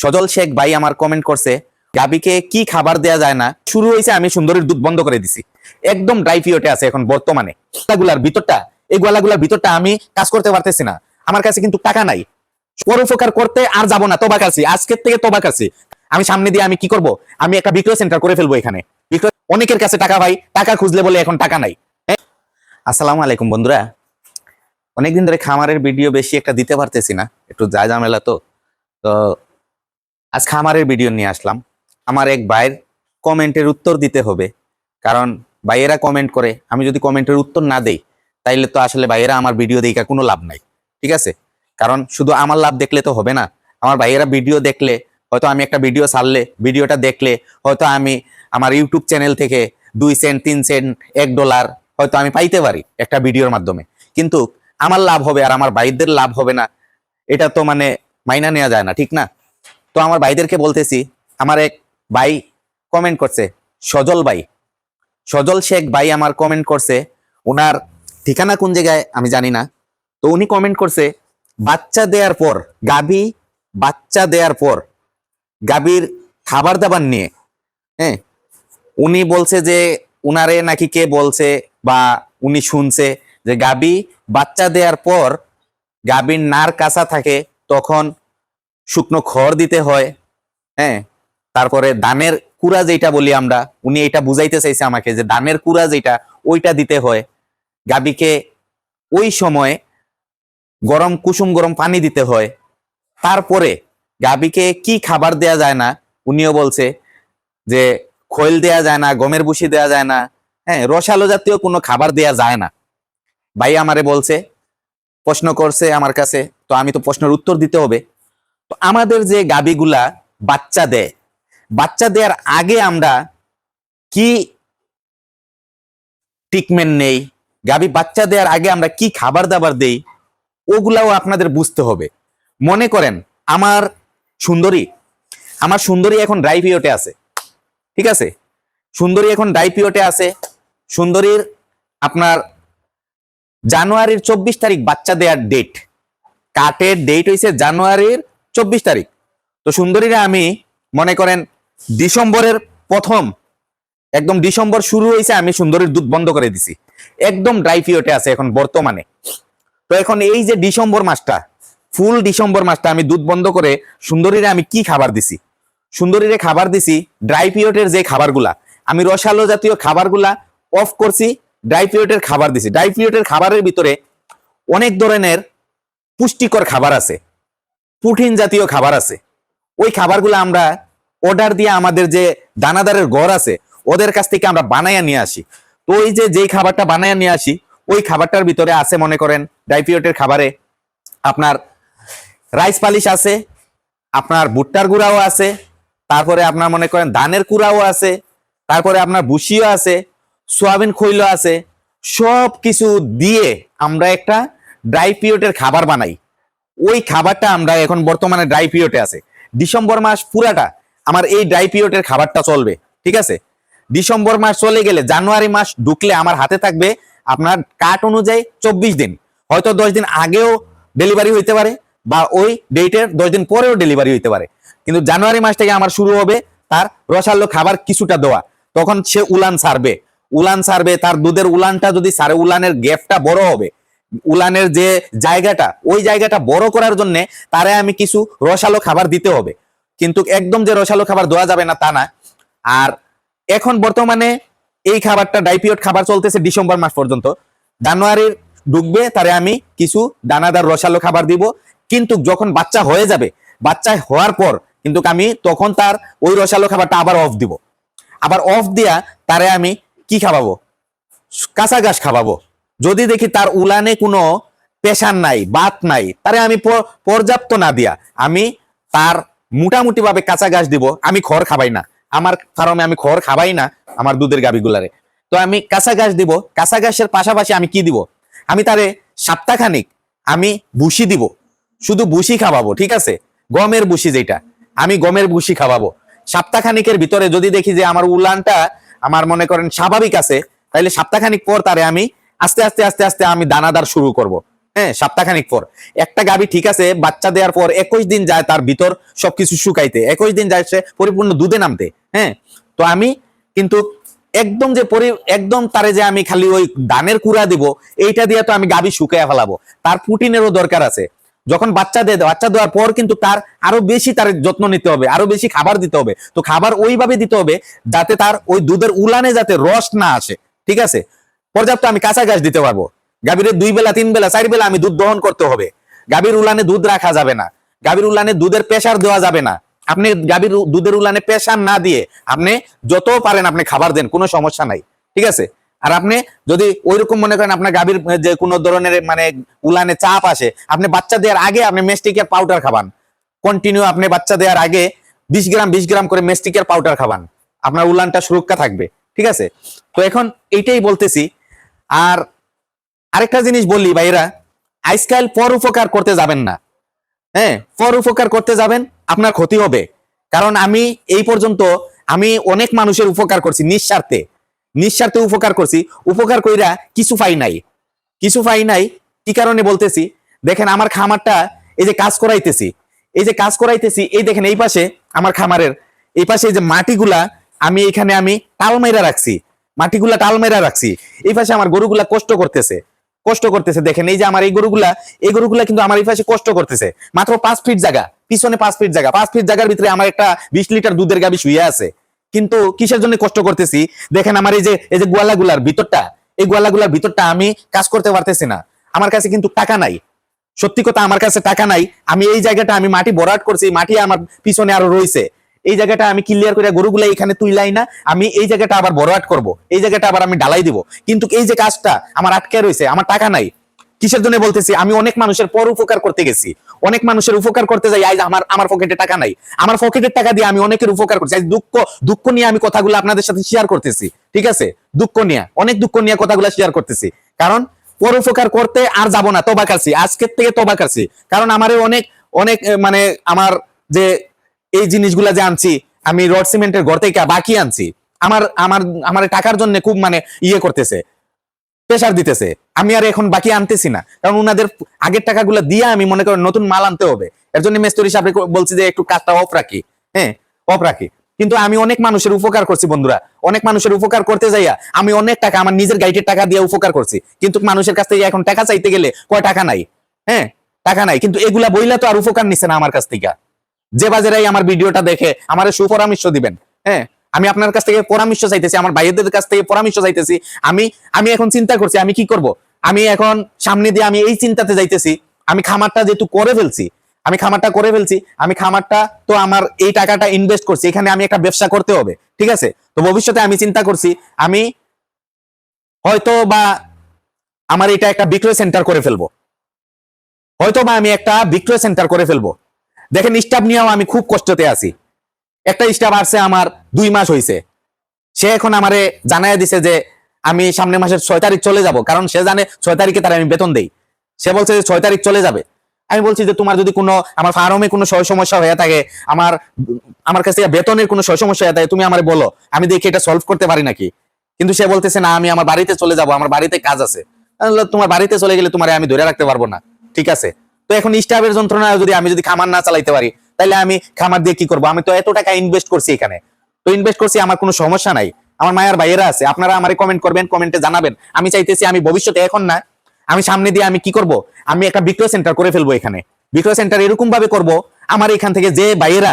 সজল শেখ ভাই আমার কমেন্ট করছে গাবিকে কি খাবার দেয়া যায় না? শুরু হয়েছে আমি সুন্দরীর দুধ বন্ধ করে দিছি। একদম ড্রাই ফিওটে আছে এখন বর্তমানে। গুলার ভিতরটা, এই গোয়ালাগুলার ভিতরটা আমি কাজ করতে পারতেছি না। আমার কাছে কিন্তু টাকা নাই। পরোপকার করতে আর যাব না, তোবা কাছি আজকের থেকে তোবা কাছি আমি সামনে দিয়ে আমি কি করব? আমি একটা বিক্রয় সেন্টার করে ফেলব এখানে। অনেকের কাছে টাকা ভাই, টাকা খুঁজলে বলে এখন টাকা নাই? আসসালামু আলাইকুম বন্ধুরা। অনেকদিন ধরে খামারের ভিডিও বেশি একটা দিতে পারতেছি না। একটু যা ঝামেলা তো। তো আজ খামারের ভিডিও নিয়ে আসলাম। আমার এক ভাইয়ের কমেন্টের উত্তর দিতে হবে। কারণ ভাইয়েরা কমেন্ট করে, আমি যদি কমেন্টের উত্তর না দেই, তাইলে তো আসলে ভাইয়েরা আমার ভিডিও দেখা কোনো লাভ নাই। ঠিক আছে? কারণ শুধু আমার লাভ দেখলে তো হবে না। আমার ভাইয়েরা ভিডিও দেখলে, হয়তো আমি একটা ভিডিও ছাড়লে ভিডিওটা দেখলে, হয়তো আমি আমার ইউটিউব চ্যানেল থেকে দুই সেন্ট তিন সেন্ট এক ডলার হয়তো আমি পাইতে পারি একটা ভিডিওর মাধ্যমে। কিন্তু আমার লাভ হবে আর আমার ভাইদের লাভ হবে না, এটা তো মানে মাইনা নেওয়া যায় না, ঠিক না? তো আমার ভাইদেরকে বলতেছি, আমার এক ভাই কমেন্ট করছে, সজল ভাই। সজল শেখ ভাই আমার কমেন্ট করছে ওনার ঠিকানা কোন জায়গায় আমি জানি না। তো উনি কমেন্ট করছে, বাচ্চা দেওয়ার পর গাবি বাচ্চা দেওয়ার পর গাবির খাবার দাবার নিয়ে হ্যাঁ? উনি বলছে যে, উনারে নাকি কে বলছে বা উনি শুনছে যে গাবি বাচ্চা দেওয়ার পর গাবির নার কাঁচা থাকে, তখন শুকনো খড় দিতে হয় হ্যাঁ? তারপরে ধানের কুড়া যেটা বলি আমরা, উনি এটা বুঝাইতে চাইছে আমাকে যে ধানের কুড়া যেটা ওইটা দিতে হয়। গাবিকে ওই সময় গরম, কুসুম গরম পানি দিতে হয়। তারপরে গাবিকে কি খাবার দেয়া যায় না, উনিও বলছে যে খৈল দেয়া যায় না, গমের বুসি দেয়া যায় না হ্যাঁ রসালো জাতীয় কোনো খাবার দেয়া যায় না। ভাই আমারে বলছে, প্রশ্ন করছে আমার কাছে, তো আমি তো প্রশ্নের উত্তর দিতে হবে। তো আমাদের যে গাবিগুলা বাচ্চা দেয়, বাচ্চা দেওয়ার আগে আমরা কি ট্রিটমেন্ট নেই, গাবি বাচ্চা দেওয়ার আগে আমরা কি খাবার দাবার দেই, ওগুলাও আপনাদের বুঝতে হবে। মনে করেন, আমার সুন্দরী আমার সুন্দরী এখন ড্রাই পিরিয়ডে আছে, ঠিক আছে? সুন্দরী এখন ড্রাই পিরিয়ডে আছে, সুন্দরীর আপনার জানুয়ারির চব্বিশ তারিখ বাচ্চা দেওয়ার ডেট কাটের ডেট হয়েছে জানুয়ারির চব্বিশ তারিখ। তো সুন্দরীরা আমি মনে করেন ডিসেম্বরের প্রথম, একদম ডিসেম্বর শুরু হয়েছে, আমি সুন্দরীর দুধ বন্ধ করে দিছি। একদম ড্রাই পিরিয়ডে আছে এখন বর্তমানে। তো এখন এই যে ডিসেম্বর মাসটা ফুল ডিসেম্বর মাসটা আমি দুধ বন্ধ করে সুন্দরীরে আমি কি খাবার দিছি? সুন্দরীরে খাবার দিছি ড্রাই পিরিয়ডের যে খাবারগুলা। আমি রসালো জাতীয় খাবারগুলা অফ করছি ড্রাই পিরিয়ডের খাবার দিছি। ড্রাই পিরিয়ডের খাবারের ভিতরে অনেক ধরনের পুষ্টিকর খাবার আছে। প্রোটিন জাতীয় খাবার আছে। ওই খাবারগুলো আমরা অর্ডার দিয়ে আমাদের যে দানাদারের ঘর আছে, ওদের কাছ থেকে আমরা বানাইয়া নিয়ে আসি। তো ওই যে, যেই খাবারটা বানাইয়া নিয়ে আসি, ওই খাবারটার ভিতরে আছে, মনে করেন, ডাইপিওটের খাবারে আপনার রাইস পালিশ আছে, আপনার ভুট্টার গুঁড়াও আছে, তারপরে আপনার মনে করেন ধানের কুড়াও আছে, তারপরে আপনার বুসিও আছে, সোয়াবিন খৈল আছে সব কিছু দিয়ে আমরা একটা ড্রাই খাবার বানাই। ওই খাবারটা আমরা এখন বর্তমানে ড্রাই পিরিয়ডে আছে। ডিসেম্বর মাস পুরাটা আমার এই ড্রাই পিরিয়ডের খাবারটা চলবে, ঠিক আছে? ডিসেম্বর মাস চলে গেলে জানুয়ারি মাস ঢুকলে আমার হাতে থাকবে আপনার কাট অনুযায়ী চব্বিশ দিন। হয়তো দশ দিন আগেও ডেলিভারি হইতে পারে বা ওই ডেটের দশ দিন পরেও ডেলিভারি হইতে পারে। কিন্তু জানুয়ারি মাস থেকে আমার শুরু হবে তার রসালো খাবার কিছুটা দেওয়া। তখন সে উলান সারবে। উলান সারবে, তার দুধের উলানটা যদি সারে উলানের গ্যাপটা বড় হবে উলানের যে জায়গাটা, ওই জায়গাটা বড় করার জন্য তারে আমি কিছু রসালো খাবার দিতে হবে। কিন্তু একদম যে রসালো খাবার দেওয়া যাবে না তা না। আর এখন বর্তমানে এই খাবারটা, ডাইপিওট খাবার চলতেছে ডিসেম্বর মাস পর্যন্ত। জানুয়ারির ঢুকবে তারে আমি কিছু দানাদার রসালো খাবার দিব। কিন্তু যখন বাচ্চা হয়ে যাবে, বাচ্চা হওয়ার পর কিন্তু আমি তখন তার ওই রসালো খাবারটা আবার অফ দিব। আবার অফ দিয়া তারে আমি কি খাওয়াবো? কাঁচা ঘাস খাওয়াবো। যদি দেখি তার উলানে কোনো পেশার নাই, বাত নাই, তারে আমি পর্যাপ্ত না দিয়া, আমি তার মোটামুটি ভাবে কাঁচা ঘাস দিব, আমি খড় খাবাই না। আমার ফার্মে আমি খড় খাবাই না আমার দুধের গাবিগুলারে তো আমি কাঁচা ঘাস দিব, কাঁচা ঘাসের পাশাপাশি আমি কি দিব? আমি তারে সপ্তাহখানিক আমি ভুসি দিব, শুধু ভুসি খাওয়াবো, ঠিক আছে? গমের ভুসি যেটা আমি গমের ভুসি খাওয়াবো। সপ্তাহখানিকের ভিতরে যদি দেখি যে আমার উলানটা আমার মনে করেন স্বাভাবিক আছে তাহলে সপ্তাহখানিক পর তারে আমি আস্তে আস্তে আস্তে আস্তে আমি দানাদার শুরু করব। হ্যাঁ সপ্তাহখানিক পর। একটা গাভী ঠিক আছে, বাচ্চা দেওয়ার পর একুশ দিন যায় তার ভিতর সবকিছু শুকাইতে। একুশ দিন যায় সে পরিপূর্ণ দুধে নামতে। হ্যাঁ তো আমি কিন্তু একদম যে পরি, একদম তারে যে আমি খালি ওই ধানের কুড়া দিব, এইটা দিয়ে তো আমি গাভী শুকাইয়া ফেলাবো। তার প্রোটিনেরও দরকার আছে। যখন বাচ্চা দেয় বাচ্চা দেওয়ার পর কিন্তু তার আরও বেশি তার যত্ন নিতে হবে, আরও বেশি খাবার দিতে হবে। তো খাবার ওইভাবে দিতে হবে, যাতে তার ওই দুধের উলানে যাতে রস না আসে। ঠিক আছে? পর্যাপ্ত আমি কাঁচা ঘাস দিতে পারব। গাভীর দুই বেলা, তিন বেলা, চার বেলা আমি দুধ দহন করতে হবে। গাভীর উলানে দুধ রাখা যাবে না। গাভীর উলানে দুধের প্রেসার দেওয়া যাবে না। আপনি গাভীর দুধের উলানে প্রেসার না দিয়ে আপনি যত পারেন আপনি খাবার দেন, কোনো সমস্যা নাই। ঠিক আছে? আর আপনি যদি ওইরকম মনে করেন আপনার গাভীর যে কোনো ধরনের মানে উলানে চাপ আসে, আপনি বাচ্চা দেওয়ার আগে আপনি মেস্টিকের পাউডার খাবান। কন্টিনিউ আপনি বাচ্চা দেওয়ার আগে বিশ গ্রাম বিশ গ্রাম করে মেস্টিকের পাউডার খাবান। আপনার উলানটা সুরক্ষা থাকবে। ঠিক আছে? তো এখন এইটাই বলতেছি আর আরেকটা জিনিস বললি ভাইরা আজকাল পর উপকার করতে যাবেন না। হ্যাঁ পর উপকার করতে যাবেন, আপনার ক্ষতি হবে। কারণ আমি এই পর্যন্ত আমি অনেক মানুষের উপকার করছি, নিঃস্বার্থে। নিঃস্বার্থে উপকার করছি। উপকার কইরা কিছু পাই নাই। কিছু পাই নাই, কি কারণে বলতেছি? দেখেন আমার খামারটা এই যে কাজ করাইতেছি। এই যে কাজ করাইতেছি, এই দেখেন এই পাশে আমার খামারের, এই পাশে যে মাটিগুলা আমি এখানে আমি টাল মাইরা রাখছি। মাটিগুলা টাল মেরা রাখছি। এই পাশে আমার গরুগুলা কষ্ট করতেছে। কষ্ট করতেছে, দেখেন, এই যে আমার এই গরুগুলা এই গরুগুলা কিন্তু আমার এই পাশে কষ্ট করতেছে। মাত্র পাঁচ ফিট জায়গা, পিছনে পাঁচ ফিট জায়গা। পাঁচ ফিট জায়গার ভিতরে আমার একটা বিশ লিটার দুধের গাবি শুয়ে আছে। কিন্তু কিসের জন্য কষ্ট করতেছি? দেখেন, আমার এই যে এই যে গোয়ালাগুলার ভিতরটা, এই গোয়ালাগুলার ভিতরটা আমি কাজ করতে পারতেছি না। আমার কাছে কিন্তু টাকা নাই। সত্যি কথা, আমার কাছে টাকা নাই। আমি এই জায়গাটা, আমি মাটি ভরাট করছি, মাটি আমার পিছনে আরও রয়েছে। এই জায়গাটা আমি ক্লিয়ার করে গরুগুলা এখানে তুইলাই না, আমি এই জায়গাটা আবার বড় আট করব। এই জায়গাটা আবার আমি ডালাই দিব। কিন্তু এই যে কাজটা আমার আটকে রয়েছে আমার টাকা নাই। কিসের জন্য বলতেছি, আমি অনেক মানুষের পর উপকার করতে গেছি। অনেক মানুষের উপকার করতে যাই, আজ আমার আমার পকেটে টাকা নাই। আমার পকেটের টাকা দিয়ে আমি অনেকের উপকার করছি। আজ দুঃখ দুঃখ নিয়ে আমি কথাগুলো আপনাদের সাথে শেয়ার করতেছি। ঠিক আছে? দুঃখ নিয়ে, অনেক দুঃখ নিয়ে কথাগুলো শেয়ার করতেছি। কারণ পর উপকার করতে আর যাব না, তোবা কাছি আজকের থেকে তোবা কাছি কারণ আমারে অনেক অনেক মানে আমার যে এই জিনিসগুলা যে আনছি, আমি রড সিমেন্টের ঘর থেকে বাকি আনছি, আমার আমার আমার টাকার জন্য খুব মানে ইয়ে করতেছে প্রেশার দিতেছে, আমি আর এখন বাকি আনতেছি না। কারণ উনাদের আগের টাকাগুলো দিয়ে আমি মনে করেন নতুন মাল আনতে হবে। এর জন্য মেস্তরি সাহেব বলছি যে একটু কাজটা অফ রাখি হ্যাঁ অফ রাখি। কিন্তু আমি অনেক মানুষের উপকার করছি বন্ধুরা, অনেক মানুষের উপকার করতে যাইয়া আমি অনেক টাকা, আমার নিজের গাইডের টাকা দিয়ে উপকার করছি। কিন্তু মানুষের কাছ থেকে এখন টাকা চাইতে গেলে কয় টাকা নাই হ্যাঁ টাকা নাই। কিন্তু এগুলা বইলা তো আর উপকার নিচ্ছে না আমার কাছ থেকে। যে বাজারাই আমার ভিডিওটা দেখে আমার সুপরামর্শ দিবেন হ্যাঁ? আমি আপনার কাছ থেকে পরামর্শ চাইতেছি, আমার ভাইদের কাছ থেকে পরামর্শ চাইতেছি, আমি আমি এখন চিন্তা করছি, আমি কি করব? আমি এখন সামনে দিয়ে আমি এই চিন্তাতে যাইতেছি, আমি খামারটা যেহেতু করে ফেলছি, আমি খামারটা করে ফেলছি, আমি খামারটা তো আমার এই টাকাটা ইনভেস্ট করছি, এখানে আমি একটা ব্যবসা করতে হবে, ঠিক আছে? তো ভবিষ্যতে আমি চিন্তা করছি, আমি হয়তো বা আমার এটা একটা বিক্রয় সেন্টার করে ফেলব। হয়তো বা আমি একটা বিক্রয় সেন্টার করে ফেলব। দেখেন স্টাফ নিয়েও আমি খুব কষ্টতে আছি। একটা স্টাফ আসছে আমার দুই মাস হয়েছে সে এখন আমারে জানাই দিছে যে, আমি সামনের মাসের ছয় তারিখ চলে যাব। কারণ সে জানে ছয় তারিখে তার আমি বেতন দেই। সে বলছে যে, ছয় তারিখ চলে যাবে। আমি বলছি যে, তোমার যদি কোনো, আমার ফার্মে কোনো সয় সমস্যা হয়ে থাকে, আমার আমার কাছে বেতনের কোনো সয় সমস্যা হয়ে থাকে, তুমি আমার বলো। আমি দেখি এটা সলভ করতে পারি নাকি? কিন্তু সে বলতেছে, না, আমি আমার বাড়িতে চলে যাব, আমার বাড়িতে কাজ আছে। তোমার বাড়িতে চলে গেলে তোমার আমি ধরে রাখতে পারব না। ঠিক আছে? তো এখন স্টাফের যন্ত্রণা যদি আমি যদি খামার না চালাইতে পারি তাহলে আমি খামার দিয়ে কি করব? আমি তো এত টাকা ইনভেস্ট করছি এখানে। তো ইনভেস্ট করছি, আমার কোনো সমস্যা নাই। আমার মায়ের ভাইয়েরা আছে, আপনারা আমারে কমেন্ট করবেন কমেন্টে জানাবেন। আমি চাইতেছি আমি ভবিষ্যতে এখন না, আমি সামনে দিয়ে আমি কি করব? আমি একটা বিক্রয় সেন্টার করে ফেলব এখানে। বিক্রয় সেন্টার এরকম ভাবে করব, আমার এখান থেকে যে ভাইয়েরা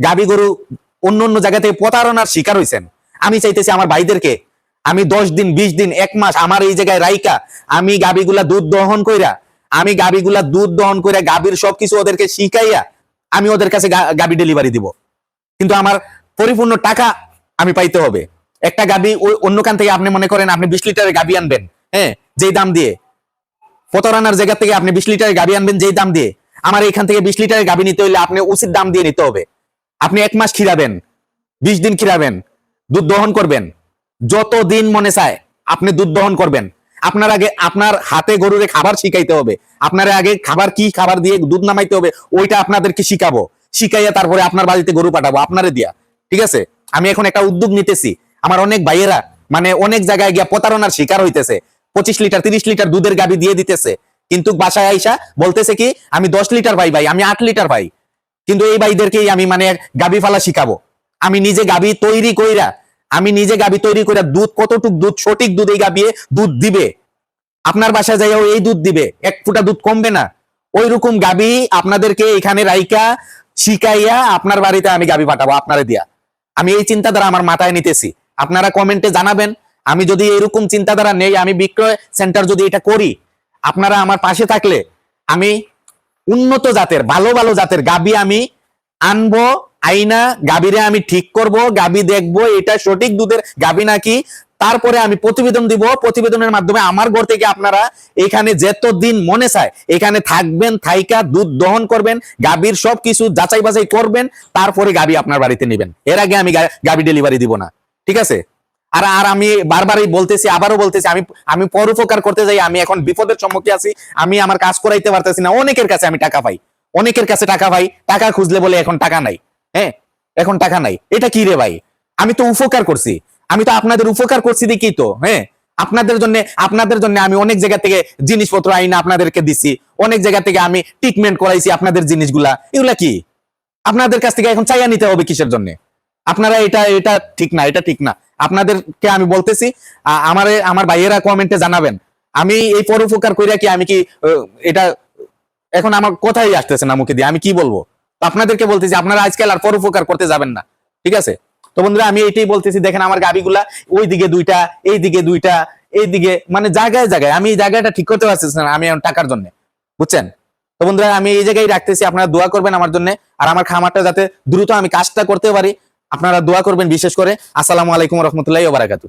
গাবি গরু অন্য অন্য জায়গা থেকে প্রতারণার শিকার হয়েছেন আমি চাইতেছি আমার ভাইদেরকে আমি দশ দিন, বিশ দিন, এক মাস আমার এই জায়গায় রাইকা আমি গাবিগুলা দুধ দহন কইরা আমি গাবিগুলা দুধ দহন করে গাবির সবকিছু ওদেরকে শিখাইয়া আমি ওদের কাছে গাবি ডেলিভারি দিব। কিন্তু আমার পরিপূর্ণ টাকা আমি পাইতে হবে। একটা গাবি ওই অন্য থেকে আপনি মনে করেন আপনি বিশ লিটারের গাবি আনবেন হ্যাঁ যেই দাম দিয়ে। প্রতারণার জায়গা থেকে আপনি বিশ লিটারের গাবি আনবেন যেই দাম দিয়ে। আমার এখান থেকে বিশ লিটারের গাবি নিতে হলে আপনি উচিত দাম দিয়ে নিতে হবে। আপনি এক মাস খিরাবেন বিশ দিন খিরাবেন দুধ দহন করবেন। যত দিন মনে চায় আপনি দুধ দহন করবেন। আপনার আগে আপনার হাতে গরুরে খাবার শিখাইতে হবে। আপনার আগে খাবার কি খাবার দিয়ে দুধ নামাইতে হবে, ওইটা আপনাদেরকে শিখাবো। শিখাইয়া তারপরে আপনার বাড়িতে গরু পাঠাবো, আপনারে দিয়া। ঠিক আছে? আমি এখন একটা উদ্যোগ নিতেছি। আমার অনেক ভাইয়েরা মানে অনেক জায়গায় গিয়া প্রতারণার শিকার হইতেছে। পঁচিশ লিটার, তিরিশ লিটার দুধের গাবি দিয়ে দিতেছে। কিন্তু বাসায় আইসা বলতেছে কি, আমি দশ লিটার ভাই ভাই, আমি আট লিটার ভাই। কিন্তু এই ভাইদেরকেই আমি মানে গাবি ফালা শিখাবো। আমি নিজে গাবি তৈরি কইরা আমি নিজে গাবি তৈরি করে দুধ, কতটুক দুধ, সঠিক দুধ এই গাবিয়ে দুধ দিবে। আপনার বাসায় যাইও এই দুধ দিবে। এক ফুটা দুধ কমবে না। ওই রকম গাবি আপনাদেরকে এখানে রাইকা শিখাইয়া আপনার বাড়িতে আমি গাবি পাঠাবো, আপনারে দিয়া। আমি এই চিন্তাধারা আমার মাথায় নিতেছি। আপনারা কমেন্টে জানাবেন, আমি যদি এরকম চিন্তাধারা নেই, আমি বিক্রয় সেন্টার যদি এটা করি, আপনারা আমার পাশে থাকলে আমি উন্নত জাতের, ভালো ভালো জাতের গাবি আমি আনব, আইনা গাবিরে আমি ঠিক করব গাবি দেখব, এটা সঠিক দুধের গাবি নাকি? তারপরে আমি প্রতিবেদন দিব, প্রতিবেদনের মাধ্যমে আমার ঘর থেকে আপনারা এখানে যেত দিন মনে চায়, এখানে থাকবেন, থাইকা, দুধ দহন করবেন গাবির সব কিছু যাচাই বাছাই করবেন, তারপরে গাবি আপনার বাড়িতে নেবেন। এর আগে আমি গাবি ডেলিভারি দিব না, ঠিক আছে? আর আর আমি বারবারই বলতেছি, আবারও বলতেছি, আমি আমি পরোপকার করতে যাই, আমি এখন বিপদের সম্মুখে আছি, আমি আমার কাজ করাইতে পারতেছি না, অনেকের কাছে আমি টাকা পাই। অনেকের কাছে টাকা ভাই, টাকা খুঁজলে বলে এখন টাকা নাই। হ্যাঁ এখন টাকা নাই। এটা কি রে ভাই? আমি তো উপকার করছি। আমি তো আপনাদের উপকার করছি দেখি তো হ্যাঁ? আপনাদের জন্য আপনাদের জন্য আমি অনেক জায়গা থেকে জিনিসপত্র আইনা আপনাদেরকে দিছি। অনেক জায়গা থেকে আমি ট্রিটমেন্ট করাইছি আপনাদের জিনিসগুলা। এগুলা কি? আপনাদের কাছ থেকে এখন চাইয়া নিতে হবে কিসের জন্য? আপনারা এটা এটা ঠিক না, এটা ঠিক না। আপনাদেরকে আমি বলতেছি আমার আমার ভাইয়েরা কমেন্টে জানাবেন। আমি এই পর উপকার কইরা কি আমি কি এটা এখন আমার কথাই আসতেছে না মুখে দিয়ে? আমি কি বলব? আপনাদেরকে বলতেছি, আপনারা আজকাল আর পরোপকার করতে যাবেন না। ঠিক আছে? তো বন্ধুরা, আমি এটাই বলতেছি, দেখেন আমার গাবিগুলা ওই দিকে দুইটা এই দিকে দুইটা এই দিকে মানে জায়গায় জায়গায়। আমি এই জায়গাটা ঠিক করতে পারতেছি না, আমি টাকার জন্য। বুঝছেন? তো বন্ধুরা, আমি এই জায়গায় রাখতেছি, আপনারা দোয়া করবেন আমার জন্য। আর আমার খামারটা যাতে দ্রুত আমি কাজটা করতে পারি, আপনারা দোয়া করবেন বিশেষ করে। আসসালামু আলাইকুম রহমতুল্লাহ বারাকাতু